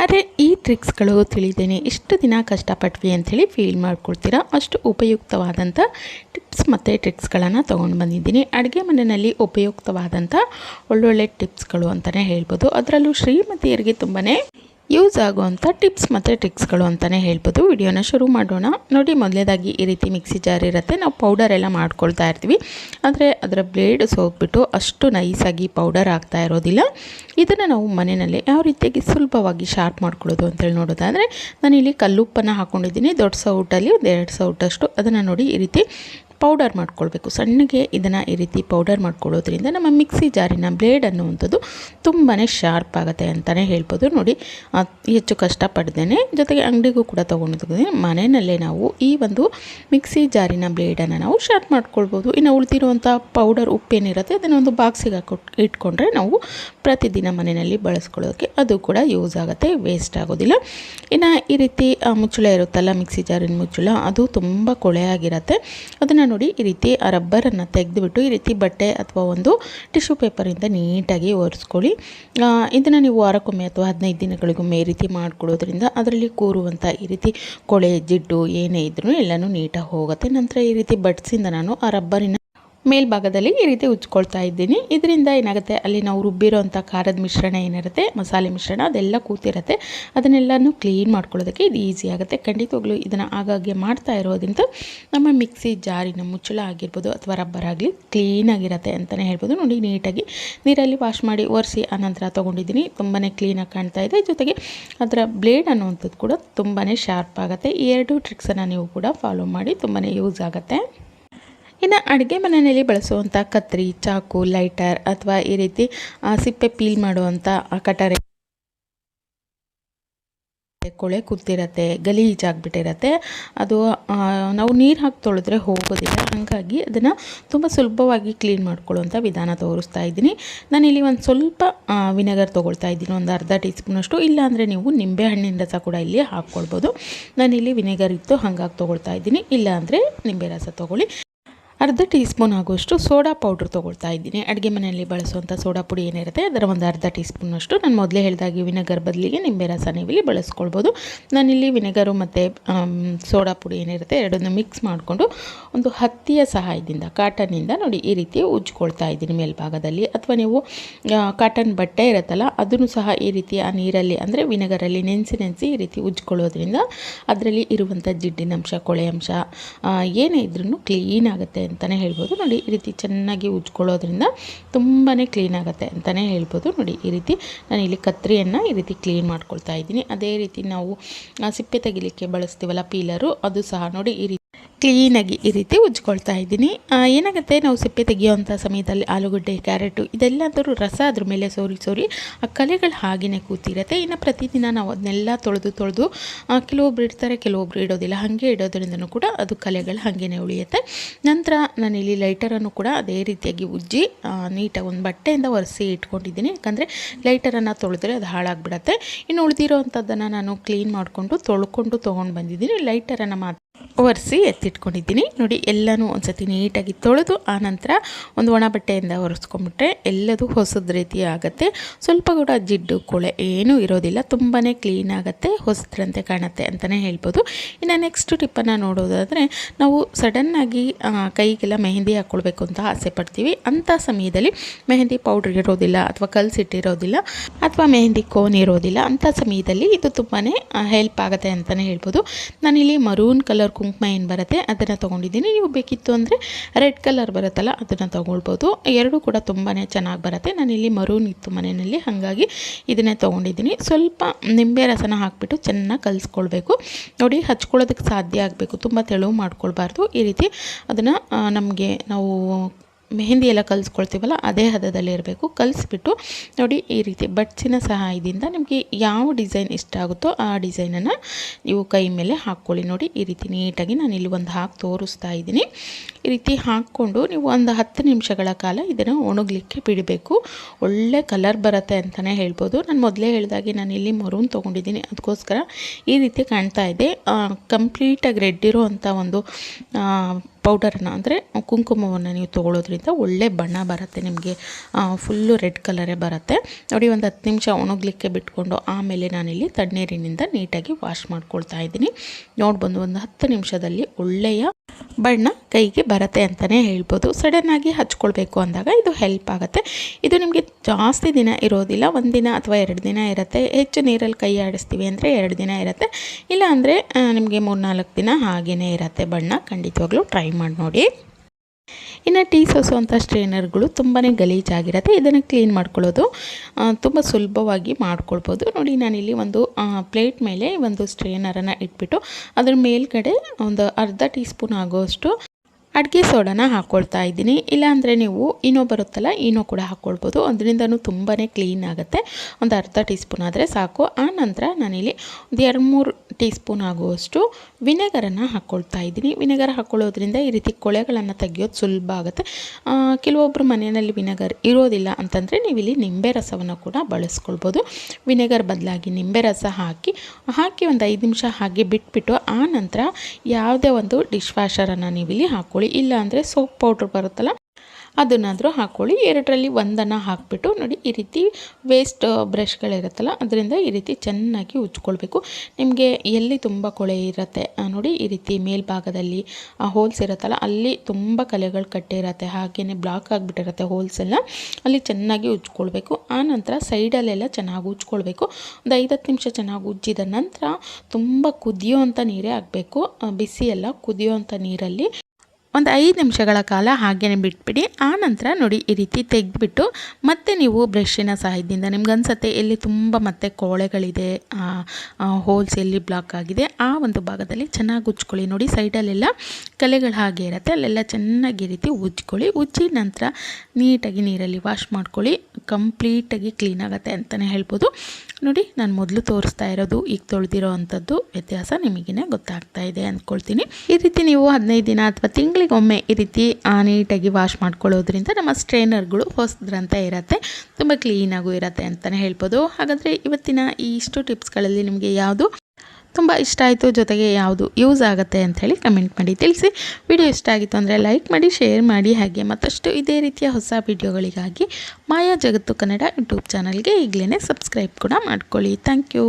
ಆದರೆ ಈ ಟ್ರಿಕ್ಸ್ಗಳು ತಿಳಿದೇನೆ ಎಷ್ಟು ದಿನ ಕಷ್ಟಪಟ್ವಿ ಅಂಥೇಳಿ ಫೀಲ್ ಮಾಡ್ಕೊಳ್ತೀರಾ? ಅಷ್ಟು ಉಪಯುಕ್ತವಾದಂಥ ಟಿಪ್ಸ್ ಮತ್ತು ಟ್ರಿಕ್ಸ್ಗಳನ್ನು ತೊಗೊಂಡು ಬಂದಿದ್ದೀನಿ. ಅಡುಗೆ ಮನೆಯಲ್ಲಿ ಉಪಯುಕ್ತವಾದಂಥ ಒಳ್ಳೊಳ್ಳೆ ಟಿಪ್ಸ್ಗಳು ಅಂತಲೇ ಹೇಳ್ಬೋದು. ಅದರಲ್ಲೂ ಶ್ರೀಮತಿಯರಿಗೆ ತುಂಬಾ ಯೂಸ್ ಆಗುವಂಥ ಟಿಪ್ಸ್ ಮತ್ತು ಟ್ರಿಕ್ಸ್ಗಳು ಅಂತಲೇ ಹೇಳ್ಬೋದು. ವಿಡಿಯೋನ ಶುರು ಮಾಡೋಣ. ನೋಡಿ, ಮೊದಲೇದಾಗಿ ಈ ರೀತಿ ಮಿಕ್ಸಿ ಜಾರ್ ಇರುತ್ತೆ. ನಾವು ಪೌಡರ್ ಎಲ್ಲ ಮಾಡ್ಕೊಳ್ತಾ ಇರ್ತೀವಿ. ಆದರೆ ಅದರ ಬ್ಲೇಡ್ ಸೋಗ್ಬಿಟ್ಟು ಅಷ್ಟು ನೈಸಾಗಿ ಪೌಡರ್ ಆಗ್ತಾ ಇರೋದಿಲ್ಲ. ಇದನ್ನು ನಾವು ಮನೆಯಲ್ಲೇ ಯಾವ ರೀತಿಯಾಗಿ ಸುಲಭವಾಗಿ ಶಾರ್ಪ್ ಮಾಡ್ಕೊಳ್ಳೋದು ಅಂತೇಳಿ ನೋಡೋದಾದರೆ, ನಾನಿಲ್ಲಿ ಕಲ್ಲುಪ್ಪನ್ನು ಹಾಕ್ಕೊಂಡಿದ್ದೀನಿ ದೊಡ್ಡ ಸೌಟಲ್ಲಿ ಒಂದು ಎರಡು ಸೌಟಷ್ಟು ಅದನ್ನು ನೋಡಿ ಈ ರೀತಿ ಪೌಡರ್ ಮಾಡ್ಕೊಳ್ಬೇಕು. ಸಣ್ಣಗೆ ಇದನ್ನು ಈ ರೀತಿ ಪೌಡರ್ ಮಾಡ್ಕೊಳ್ಳೋದ್ರಿಂದ ನಮ್ಮ ಮಿಕ್ಸಿ ಜಾರಿನ ಬ್ಲೇಡ್ ಅನ್ನುವಂಥದ್ದು ತುಂಬಾ ಶಾರ್ಪ್ ಆಗುತ್ತೆ ಅಂತಲೇ ಹೇಳ್ಬೋದು. ನೋಡಿ ಹೆಚ್ಚು ಕಷ್ಟಪಡ್ದೇನೆ ಜೊತೆಗೆ ಅಂಗಡಿಗೂ ಕೂಡ ತೊಗೊಂಡಿದ್ದೀನಿ ಮನೆಯಲ್ಲೇ ನಾವು ಈ ಒಂದು ಮಿಕ್ಸಿ ಜಾರಿನ ಬ್ಲೇಡನ್ನು ನಾವು ಶಾರ್ಪ್ ಮಾಡ್ಕೊಳ್ಬೋದು. ಇನ್ನು ಉಳಿದಿರುವಂಥ ಪೌಡರ್ ಉಪ್ಪೇನಿರುತ್ತೆ ಅದನ್ನು ಒಂದು ಬಾಕ್ಸಿಗೆ ಇಟ್ಕೊಂಡ್ರೆ ನಾವು ಪ್ರತಿದಿನ ಮನೆಯಲ್ಲಿ ಬಳಸ್ಕೊಳ್ಳೋದಕ್ಕೆ ಅದು ಕೂಡ ಯೂಸ್ ಆಗುತ್ತೆ ವೇಸ್ಟ್ ಆಗೋದಿಲ್ಲ. ಇನ್ನು ಈ ರೀತಿ ಮುಚ್ಚಳ ಇರುತ್ತಲ್ಲ, ಮಿಕ್ಸಿ ಜಾರಿನ ಮುಚ್ಚಳ, ಅದು ತುಂಬ ಕೊಳೆಯಾಗಿರುತ್ತೆ ಅದನ್ನು ನೋಡಿ ಈ ರೀತಿ ಆ ರಬ್ಬರನ್ನು ತೆಗೆದುಬಿಟ್ಟು ಈ ರೀತಿ ಬಟ್ಟೆ ಅಥವಾ ಒಂದು ಟಿಶ್ಯೂ ಪೇಪರಿಂದ ನೀಟಾಗಿ ಒರೆಸ್ಕೊಳ್ಳಿ. ಇದನ್ನು ನೀವು ವಾರಕ್ಕೊಮ್ಮೆ ಅಥವಾ ಹದಿನೈದು ದಿನಗಳಿಗೊಮ್ಮೆ ಈ ರೀತಿ ಮಾಡ್ಕೊಳ್ಳೋದ್ರಿಂದ ಅದರಲ್ಲಿ ಕೂರುವಂಥ ಈ ರೀತಿ ಕೊಳೆ, ಜಿಡ್ಡು ಏನೇ ಇದ್ರೂ ಎಲ್ಲನೂ ನೀಟಾಗಿ ಹೋಗುತ್ತೆ. ನಂತರ ಈ ರೀತಿ ಬಟ್ಸಿಂದ ನಾನು ಆ ರಬ್ಬರಿನ ಮೇಲ್ಭಾಗದಲ್ಲಿ ಈ ರೀತಿ ಉಜ್ಕೊಳ್ತಾ ಇದ್ದೀನಿ. ಇದರಿಂದ ಏನಾಗುತ್ತೆ? ಅಲ್ಲಿ ನಾವು ರುಬ್ಬಿರೋಂಥ ಖಾರದ ಮಿಶ್ರಣ ಏನಿರುತ್ತೆ? ಮಸಾಲೆ ಮಿಶ್ರಣ ಅದೆಲ್ಲ ಕೂತಿರುತ್ತೆ. ಅದನ್ನೆಲ್ಲನೂ ಕ್ಲೀನ್ ಮಾಡ್ಕೊಳ್ಳೋದಕ್ಕೆ ಇದು ಈಸಿ ಆಗುತ್ತೆ. ಖಂಡಿತವಾಗ್ಲೂ ಇದನ್ನು ಆಗಾಗ್ಗೆ ಮಾಡ್ತಾ ಇರೋದ್ರಿಂದ ನಮ್ಮ ಮಿಕ್ಸಿ ಜಾರಿನ ಮುಚ್ಚಳ ಆಗಿರ್ಬೋದು ಅಥವಾ ರಬ್ಬರ್ ಆಗಲಿ ಕ್ಲೀನಾಗಿರುತ್ತೆ ಅಂತಲೇ ಹೇಳ್ಬೋದು. ನೋಡಿ, ನೀಟಾಗಿ ನೀರಲ್ಲಿ ವಾಶ್ ಮಾಡಿ ಒರೆಸಿ ಆನಂತರ ತೊಗೊಂಡಿದ್ದೀನಿ. ತುಂಬಾ ಕ್ಲೀನಾಗಿ ಕಾಣ್ತಾ ಇದೆ. ಜೊತೆಗೆ ಅದರ ಬ್ಲೇಡ್ ಅನ್ನುವಂಥದ್ದು ಕೂಡ ತುಂಬಾ ಶಾರ್ಪ್ ಆಗುತ್ತೆ. ಈ ಎರಡು ಟ್ರಿಕ್ಸನ್ನು ನೀವು ಕೂಡ ಫಾಲೋ ಮಾಡಿ ತುಂಬಾ ಯೂಸ್ ಆಗುತ್ತೆ. ಇನ್ನು ಅಡುಗೆ ಮನೆಯಲ್ಲಿ ಬಳಸುವಂಥ ಕತ್ರಿ, ಚಾಕು, ಲೈಟರ್ ಅಥವಾ ಈ ರೀತಿ ಸಿಪ್ಪೆ ಪೀಲ್ ಮಾಡುವಂಥ ಕಟರೆ ಕೊಳೆ ಕೂತಿರತ್ತೆ ಗಲೀಜಾಗ್ಬಿಟ್ಟಿರತ್ತೆ ಅದು ನಾವು ನೀರು ಹಾಕಿ ತೊಳೆದ್ರೆ ಹೋಗೋದಿಲ್ಲ. ಹಾಗಾಗಿ ಅದನ್ನು ತುಂಬ ಸುಲಭವಾಗಿ ಕ್ಲೀನ್ ಮಾಡ್ಕೊಳ್ಳುವಂಥ ವಿಧಾನ ತೋರಿಸ್ತಾ ಇದ್ದೀನಿ. ನಾನಿಲ್ಲಿ ಒಂದು ಸ್ವಲ್ಪ ವಿನೆಗರ್ ತೊಗೊಳ್ತಾ ಇದ್ದೀನಿ. ಒಂದು ಅರ್ಧ ಟೀ ಸ್ಪೂನಷ್ಟು ಇಲ್ಲಾಂದರೆ ನೀವು ನಿಂಬೆ ಹಣ್ಣಿನ ರಸ ಕೂಡ ಇಲ್ಲಿ ಹಾಕ್ಕೊಳ್ಬೋದು. ನಾನಿಲ್ಲಿ ವಿನೆಗರ್ ಇತ್ತು, ಹಾಗಾಗಿ ತೊಗೊಳ್ತಾ ಇದ್ದೀನಿ. ಇಲ್ಲಾಂದರೆ ನಿಂಬೆ ರಸ ತೊಗೊಳ್ಳಿ. ಅರ್ಧ ಟೀ ಸ್ಪೂನ್ ಆಗುವಷ್ಟು ಸೋಡಾ ಪೌಡ್ರ್ ತೊಗೊಳ್ತಾ ಇದ್ದೀನಿ. ಅಡುಗೆ ಮನೆಯಲ್ಲಿ ಬಳಸುವಂಥ ಸೋಡಾ ಪುಡಿ ಏನಿರುತ್ತೆ, ಅದರ ಒಂದು ಅರ್ಧ ಟೀ ಸ್ಪೂನಷ್ಟು ನಾನು ಮೊದಲೇ ಹೇಳಿದಾಗೆ ವಿನೆಗರ್ ಬದಲಿಗೆ ನಿಂಬೆ ರಸ ನೀವಿಲ್ಲಿ ಬಳಸ್ಕೊಳ್ಬೋದು. ನಾನಿಲ್ಲಿ ವಿನೆಗರು ಮತ್ತು ಸೋಡಾ ಪುಡಿ ಏನಿರುತ್ತೆ ಎರಡನ್ನು ಮಿಕ್ಸ್ ಮಾಡಿಕೊಂಡು ಒಂದು ಹತ್ತಿಯ ಸಹಾಯದಿಂದ, ಕಾಟನ್ನಿಂದ ನೋಡಿ ಈ ರೀತಿ ಉಜ್ಕೊಳ್ತಾ ಇದ್ದೀನಿ ಮೇಲ್ಭಾಗದಲ್ಲಿ. ಅಥವಾ ನೀವು ಕಾಟನ್ ಬಟ್ಟೆ ಇರುತ್ತಲ್ಲ, ಅದನ್ನು ಸಹ ಈ ರೀತಿ ಆ ನೀರಲ್ಲಿ ಅಂದರೆ ವಿನೆಗರಲ್ಲಿ ನೆನೆಸಿ ನೆನೆಸಿ ಈ ರೀತಿ ಉಜ್ಕೊಳ್ಳೋದ್ರಿಂದ ಅದರಲ್ಲಿ ಇರುವಂಥ ಜಿಡ್ಡಿನಂಶ ಕೊಳೆ ಅಂಶ ಏನೇ ಇದ್ರೂ ಕ್ಲೀನ್ ಆಗುತ್ತೆ ಅಂತಲೇ ಹೇಳ್ಬೋದು. ನೋಡಿ, ಈ ರೀತಿ ಚೆನ್ನಾಗಿ ಉಜ್ಕೊಳ್ಳೋದ್ರಿಂದ ತುಂಬಾ ಕ್ಲೀನ್ ಆಗುತ್ತೆ ಅಂತಲೇ ಹೇಳ್ಬೋದು. ನೋಡಿ, ಈ ರೀತಿ ನಾನು ಇಲ್ಲಿ ಕತ್ರಿಯನ್ನು ಈ ರೀತಿ ಕ್ಲೀನ್ ಮಾಡ್ಕೊಳ್ತಾ ಇದ್ದೀನಿ. ಅದೇ ರೀತಿ ನಾವು ಸಿಪ್ಪೆ ತೆಗಿಲಿಕ್ಕೆ ಬಳಸ್ತೀವಲ್ಲ ಪೀಲರು ಅದು ಸಹ ನೋಡಿ ಈ ರೀತಿ ಕ್ಲೀನಾಗಿ ಈ ರೀತಿ ಉಜ್ಕೊಳ್ತಾ ಇದ್ದೀನಿ. ಏನಾಗುತ್ತೆ? ನಾವು ಸಿಪ್ಪೆ ತೆಗಿಯೋವಂಥ ಸಮಯದಲ್ಲಿ ಆಲೂಗಡ್ಡೆ, ಕ್ಯಾರೆಟು ಇದೆಲ್ಲಾದರೂ ರಸ ಅದ್ರ ಮೇಲೆ ಸೋರಿ ಸೋರಿ ಆ ಕಲೆಗಳು ಹಾಗೆಯೇ ಕೂತಿರುತ್ತೆ. ಇನ್ನು ಪ್ರತಿದಿನ ನಾವು ಅದನ್ನೆಲ್ಲ ತೊಳೆದು ತೊಳೆದು ಕೆಲವೊಬ್ರು ಇಡ್ತಾರೆ, ಕೆಲವೊಬ್ರು ಇಡೋದಿಲ್ಲ. ಹಾಗೆ ಇಡೋದ್ರಿಂದನೂ ಕೂಡ ಅದು ಕಲೆಗಳು ಹಾಗೇ ಉಳಿಯುತ್ತೆ. ನಂತರ ನಾನಿಲ್ಲಿ ಲೈಟರನ್ನು ಕೂಡ ಅದೇ ರೀತಿಯಾಗಿ ಉಜ್ಜಿ ನೀಟಾಗಿ ಒಂದು ಬಟ್ಟೆಯಿಂದ ಒರೆಸಿ ಇಟ್ಕೊಂಡಿದ್ದೀನಿ. ಯಾಕಂದರೆ ಲೈಟರನ್ನು ತೊಳೆದ್ರೆ ಅದು ಹಾಳಾಗ್ಬಿಡತ್ತೆ. ಇನ್ನು ಉಳಿದಿರೋವಂಥದ್ದನ್ನು ನಾನು ಕ್ಲೀನ್ ಮಾಡಿಕೊಂಡು ತೊಳ್ಕೊಂಡು ತೊಗೊಂಡು ಬಂದಿದ್ದೀನಿ. ಲೈಟರನ್ನು ಮಾತ್ರ ಒರೆಸಿ ಎತ್ತಿಟ್ಕೊಂಡಿದ್ದೀನಿ. ನೋಡಿ, ಎಲ್ಲನೂ ಒಂದ್ಸತಿ ನೀಟಾಗಿ ತೊಳೆದು ಆನಂತರ ಒಂದು ಒಣ ಬಟ್ಟೆಯಿಂದ ಒರೆಸ್ಕೊಂಬಿಟ್ರೆ ಎಲ್ಲದೂ ಹೊಸದ ರೀತಿ ಆಗುತ್ತೆ. ಸ್ವಲ್ಪ ಕೂಡ ಜಿಡ್ಡು, ಕೊಳೆ ಏನೂ ಇರೋದಿಲ್ಲ. ತುಂಬಾ ಕ್ಲೀನ್ ಆಗುತ್ತೆ, ಹೊಸದ್ರಂತೆ ಕಾಣುತ್ತೆ ಅಂತಲೇ ಹೇಳ್ಬೋದು. ಇನ್ನು ನೆಕ್ಸ್ಟ್ ಟಿಪ್ಪನ್ನು ನೋಡೋದಾದರೆ, ನಾವು ಸಡನ್ನಾಗಿ ಕೈಗೆಲ್ಲ ಮೆಹಂದಿ ಹಾಕ್ಕೊಳ್ಬೇಕು ಅಂತ ಆಸೆ ಪಡ್ತೀವಿ. ಅಂಥ ಸಮಯದಲ್ಲಿ ಮೆಹಂದಿ ಪೌಡ್ರ್ ಇರೋದಿಲ್ಲ ಅಥವಾ ಕಲ್ಸಿಟ್ಟಿರೋದಿಲ್ಲ ಅಥವಾ ಮೆಹಂದಿ ಕೋನ್ ಇರೋದಿಲ್ಲ. ಅಂಥ ಸಮಯದಲ್ಲಿ ಇದು ತುಂಬಾ ಹೆಲ್ಪ್ ಆಗುತ್ತೆ ಅಂತಲೇ ಹೇಳ್ಬೋದು. ನಾನಿಲ್ಲಿ ಮರೂನ್ ಕಲರ್ ಕುಂಕುಮ ಏನು ಬರುತ್ತೆ, ಅದನ್ನು ತೊಗೊಂಡಿದ್ದೀನಿ. ನೀವು ಬೇಕಿತ್ತು ಅಂದರೆ ರೆಡ್ ಕಲರ್ ಬರುತ್ತಲ್ಲ, ಅದನ್ನು ತೊಗೊಳ್ಬೋದು. ಎರಡೂ ಕೂಡ ತುಂಬಾ ಚೆನ್ನಾಗಿ ಬರುತ್ತೆ. ನಾನಿಲ್ಲಿ ಮರೂನ್ ಇತ್ತು ಮನೆಯಲ್ಲಿ, ಹಾಗಾಗಿ ಇದನ್ನೇ ತೊಗೊಂಡಿದ್ದೀನಿ. ಸ್ವಲ್ಪ ನಿಂಬೆ ರಸನ ಹಾಕಿಬಿಟ್ಟು ಚೆನ್ನಾಗಿ ಕಲಿಸ್ಕೊಳ್ಬೇಕು. ನೋಡಿ, ಹಚ್ಕೊಳ್ಳೋದಕ್ಕೆ ಸಾಧ್ಯ ಆಗಬೇಕು. ತುಂಬ ತೆಳು ಮಾಡ್ಕೊಳ್ಬಾರ್ದು. ಈ ರೀತಿ ಅದನ್ನು ನಮಗೆ ನಾವು ಮೆಹಂದಿ ಎಲ್ಲ ಕಲಿಸ್ಕೊಳ್ತೀವಲ್ಲ, ಅದೇ ಹದದಲ್ಲಿ ಇರಬೇಕು. ಕಲಿಸ್ಬಿಟ್ಟು ನೋಡಿ ಈ ರೀತಿ ಬಟ್ಸಿನ ಸಹಾಯದಿಂದ ನಿಮಗೆ ಯಾವ ಡಿಸೈನ್ ಇಷ್ಟ ಆಗುತ್ತೋ ಆ ಡಿಸೈನನ್ನು ನೀವು ಕೈ ಮೇಲೆ ಹಾಕ್ಕೊಳ್ಳಿ. ನೋಡಿ ಈ ರೀತಿ ನೀಟಾಗಿ ನಾನು ಇಲ್ಲಿ ಒಂದು ಹಾಕಿ ತೋರಿಸ್ತಾ ಇದ್ದೀನಿ. ಈ ರೀತಿ ಹಾಕ್ಕೊಂಡು ನೀವು ಒಂದು ಹತ್ತು ನಿಮಿಷಗಳ ಕಾಲ ಇದನ್ನು ಒಣಗಲಿಕ್ಕೆ ಬಿಡಬೇಕು. ಒಳ್ಳೆ ಕಲರ್ ಬರುತ್ತೆ ಅಂತಲೇ ಹೇಳ್ಬೋದು. ನಾನು ಮೊದಲೇ ಹೇಳಿದಾಗೆ ನಾನು ಇಲ್ಲಿ ಮರೂನ್ ತೊಗೊಂಡಿದ್ದೀನಿ. ಅದಕ್ಕೋಸ್ಕರ ಈ ರೀತಿ ಕಾಣ್ತಾ ಇದೆ. ಕಂಪ್ಲೀಟಾಗಿ ರೆಡ್ ಇರೋ ಅಂಥ ಒಂದು ಪೌಡರನ್ನು ಅಂದರೆ ಕುಂಕುಮವನ್ನು ನೀವು ತೊಗೊಳೋದ್ರಿಂದ ಒಳ್ಳೆ ಬಣ್ಣ ಬರುತ್ತೆ ನಿಮಗೆ. ಫುಲ್ಲು ರೆಡ್ ಕಲರೇ ಬರುತ್ತೆ. ನೋಡಿ, ಒಂದು ಹತ್ತು ನಿಮಿಷ ಒಣಗಲಿಕ್ಕೆ ಬಿಟ್ಕೊಂಡು ಆಮೇಲೆ ನಾನಿಲ್ಲಿ ತಣ್ಣೀರಿನಿಂದ ನೀಟಾಗಿ ವಾಶ್ ಮಾಡ್ಕೊಳ್ತಾ ಇದ್ದೀನಿ. ನೋಡ್ಬಂದು ಒಂದು ಹತ್ತು ನಿಮಿಷದಲ್ಲಿ ಒಳ್ಳೆಯ ಬಣ್ಣ ಕೈಗೆ ಬರುತ್ತೆ ಅಂತಲೇ ಹೇಳ್ಬೋದು. ಸಡನ್ನಾಗಿ ಹಚ್ಕೊಳ್ಬೇಕು ಅಂದಾಗ ಇದು ಹೆಲ್ಪ್ ಆಗುತ್ತೆ. ಇದು ನಿಮಗೆ ಜಾಸ್ತಿ ದಿನ ಇರೋದಿಲ್ಲ. ಒಂದು ದಿನ ಅಥವಾ ಎರಡು ದಿನ ಇರುತ್ತೆ. ಹೆಚ್ಚು ನೀರಲ್ಲಿ ಕೈ ಆಡಿಸ್ತೀವಿ ಅಂದರೆ ಎರಡು ದಿನ ಇರುತ್ತೆ. ಇಲ್ಲ ಅಂದರೆ ನಿಮಗೆ ಮೂರು ನಾಲ್ಕು ದಿನ ಹಾಗೆಯೇ ಇರುತ್ತೆ ಬಣ್ಣ. ಖಂಡಿತವಾಗ್ಲೂ ಟ್ರೈ ಮಾಡಿ ನೋಡಿ. ಇನ್ನು ಟೀ ಸೋಸುವಂಥ ಸ್ಟ್ರೈನರ್ಗಳು ತುಂಬಾ ಗಲೀಜಾಗಿರುತ್ತೆ, ಇದನ್ನು ಕ್ಲೀನ್ ಮಾಡ್ಕೊಳ್ಳೋದು ತುಂಬ ಸುಲಭವಾಗಿ ಮಾಡ್ಕೊಳ್ಬೋದು. ನೋಡಿ, ನಾನಿಲ್ಲಿ ಒಂದು ಪ್ಲೇಟ್ ಮೇಲೆ ಒಂದು ಸ್ಟ್ರೈನರನ್ನು ಇಟ್ಬಿಟ್ಟು ಅದರ ಮೇಲ್ಗಡೆ ಒಂದು ಅರ್ಧ ಟೀ ಸ್ಪೂನ್ ಆಗೋಷ್ಟು ಅಡುಗೆ ಸೋಡಾನ ಹಾಕ್ಕೊಳ್ತಾ ಇದ್ದೀನಿ. ಇಲ್ಲಾಂದರೆ ನೀವು ಇನೋ ಬರುತ್ತಲ್ಲ ಇನೋ ಕೂಡ ಹಾಕ್ಕೊಳ್ಬೋದು ಅದರಿಂದನೂ ತುಂಬಾ ಕ್ಲೀನ್ ಆಗುತ್ತೆ. ಒಂದು ಅರ್ಧ ಟೀ ಸ್ಪೂನ್ ಆದರೆ ಸಾಕು. ಆ ನಂತರ ನಾನಿಲ್ಲಿ ಒಂದು ಎರಡು ಮೂರು ಟೀ ಸ್ಪೂನ್ ಆಗುವಷ್ಟು ವಿನೆಗರನ್ನು ಹಾಕ್ಕೊಳ್ತಾ ಇದ್ದೀನಿ. ವಿನೆಗರ್ ಹಾಕ್ಕೊಳ್ಳೋದ್ರಿಂದ ಈ ರೀತಿ ಕೊಳೆಗಳನ್ನು ತೆಗೆಯೋದು ಸುಲಭ ಆಗುತ್ತೆ. ಕೆಲವೊಬ್ಬರು ಮನೆಯಲ್ಲಿ ವಿನೆಗರ್ ಇರೋದಿಲ್ಲ ಅಂತಂದರೆ ನೀವು ಇಲ್ಲಿ ನಿಂಬೆ ರಸವನ್ನು ಕೂಡ ಬಳಸ್ಕೊಳ್ಬೋದು. ವಿನೆಗರ್ ಬದಲಾಗಿ ನಿಂಬೆ ರಸ ಹಾಕಿ ಹಾಕಿ ಒಂದು ಐದು ನಿಮಿಷ ಹಾಗೆ ಬಿಟ್ಬಿಟ್ಟು ಆ ನಂತರ ಯಾವುದೇ ಒಂದು ಡಿಶ್ ವಾಷರನ್ನು ನೀವು ಇಲ್ಲಿ ಹಾಕ್ಕೊಳ್ಳಿ ಇಲ್ಲ ಅಂದರೆ ಸೋಪ್ ಪೌಡ್ರ್ ಬರುತ್ತಲ್ಲ ಅದನ್ನಾದರೂ ಹಾಕ್ಕೊಳ್ಳಿ ಎರಡರಲ್ಲಿ ಒಂದನ್ನು ಹಾಕಿಬಿಟ್ಟು ನೋಡಿ ಈ ರೀತಿ ವೇಸ್ಟ್ ಬ್ರಷ್ಗಳಿರುತ್ತಲ್ಲ ಅದರಿಂದ ಈ ರೀತಿ ಚೆನ್ನಾಗಿ ಉಜ್ಕೊಳ್ಬೇಕು ನಿಮಗೆ ಎಲ್ಲಿ ತುಂಬ ಕೊಳೆ ಇರುತ್ತೆ ನೋಡಿ ಈ ರೀತಿ ಮೇಲ್ಭಾಗದಲ್ಲಿ ಹೋಲ್ಸ್ ಇರುತ್ತಲ್ಲ, ಅಲ್ಲಿ ತುಂಬ ಕಲೆಗಳು ಕಟ್ಟಿರುತ್ತೆ ಹಾಗೆಯೇ ಬ್ಲಾಕ್ ಆಗಿಬಿಟ್ಟಿರುತ್ತೆ ಹೋಲ್ಸ್ ಎಲ್ಲ, ಅಲ್ಲಿ ಚೆನ್ನಾಗಿ ಉಜ್ಕೊಳ್ಬೇಕು ಆ ನಂತರ ಸೈಡಲ್ಲೆಲ್ಲ ಚೆನ್ನಾಗಿ ಉಜ್ಕೊಳ್ಬೇಕು ಒಂದು ಐದತ್ತು ನಿಮಿಷ ಚೆನ್ನಾಗಿ ಉಜ್ಜಿದ ನಂತರ ತುಂಬ ಕುದಿಯೋ ಅಂಥ ನೀರೇ ಆಗಬೇಕು. ಬಿಸಿ ಎಲ್ಲ ಕುದಿಯೋ ಅಂಥ ನೀರಲ್ಲಿ ಒಂದು ಐದು ನಿಮಿಷಗಳ ಕಾಲ ಹಾಗೇ ಬಿಟ್ಬಿಡಿ. ಆ ನಂತರ ನೋಡಿ ಈ ರೀತಿ ತೆಗೆದ್ಬಿಟ್ಟು ಮತ್ತೆ ನೀವು ಬ್ರಷಿನ ಸಹಾಯದಿಂದ ನಿಮ್ಗೆ ಅನ್ಸುತ್ತೆ ಎಲ್ಲಿ ತುಂಬ ಮತ್ತೆ ಕೋಳೆಗಳಿದೆ ಹೋಲ್ಸ್ ಎಲ್ಲಿ ಬ್ಲಾಕ್ ಆಗಿದೆ, ಆ ಒಂದು ಭಾಗದಲ್ಲಿ ಚೆನ್ನಾಗಿ ಉಜ್ಕೊಳ್ಳಿ. ನೋಡಿ ಸೈಡಲ್ಲೆಲ್ಲ ಕಲೆಗಳು ಹಾಗೆ ಇರುತ್ತೆ. ಅಲ್ಲೆಲ್ಲ ಚೆನ್ನಾಗಿ ಈ ರೀತಿ ಉಜ್ಕೊಳ್ಳಿ. ಉಜ್ಜಿ ನಂತರ ನೀಟಾಗಿ ನೀರಲ್ಲಿ ವಾಶ್ ಮಾಡ್ಕೊಳ್ಳಿ. ಕಂಪ್ಲೀಟಾಗಿ ಕ್ಲೀನ್ ಆಗುತ್ತೆ ಅಂತಲೇ ಹೇಳ್ಬೋದು. ನೋಡಿ, ನಾನು ಮೊದಲು ತೋರಿಸ್ತಾ ಇರೋದು, ಈಗ ತೊಳೆದಿರೋ ಅಂಥದ್ದು ವ್ಯತ್ಯಾಸ ನಿಮಗೇ ಗೊತ್ತಾಗ್ತಾ ಇದೆ ಅಂದ್ಕೊಳ್ತೀನಿ ಈ ರೀತಿ ನೀವು ಹದಿನೈದು ದಿನ ಅಥವಾ ತಿಂಗಳಿಗೊಮ್ಮೆ ಈ ರೀತಿ ನೀಟಾಗಿ ವಾಶ್ ಮಾಡ್ಕೊಳ್ಳೋದ್ರಿಂದ ನಮ್ಮ ಸ್ಟ್ರೈನರ್ಗಳು ಹೊಸದ್ರಂತ ಇರುತ್ತೆ, ತುಂಬ ಕ್ಲೀನಾಗೂ ಇರುತ್ತೆ ಅಂತಲೇ ಹೇಳ್ಬೋದು. ಹಾಗಾದರೆ ಇವತ್ತಿನ ಈ ಇಷ್ಟು ಟಿಪ್ಸ್ಗಳಲ್ಲಿ ನಿಮಗೆ ಯಾವುದು ತುಂಬ ಇಷ್ಟ ಆಯಿತು ಜೊತೆಗೆ ಯಾವುದು ಯೂಸ್ ಆಗುತ್ತೆ ಅಂಥೇಳಿ ಕಮೆಂಟ್ ಮಾಡಿ ತಿಳಿಸಿ. ವಿಡಿಯೋ ಇಷ್ಟ ಆಗಿತ್ತು ಅಂದರೆ ಲೈಕ್ ಮಾಡಿ, ಶೇರ್ ಮಾಡಿ, ಹಾಗೆ ಮತ್ತಷ್ಟು ಇದೇ ರೀತಿಯ ಹೊಸ ವಿಡಿಯೋಗಳಿಗಾಗಿ ಮಾಯಾ ಜಗತ್ತು ಕನ್ನಡ ಯೂಟ್ಯೂಬ್ ಚಾನಲ್ಗೆ ಈಗಲೇ ಸಬ್ಸ್ಕ್ರೈಬ್ ಕೂಡ ಮಾಡ್ಕೊಳ್ಳಿ. Thank you.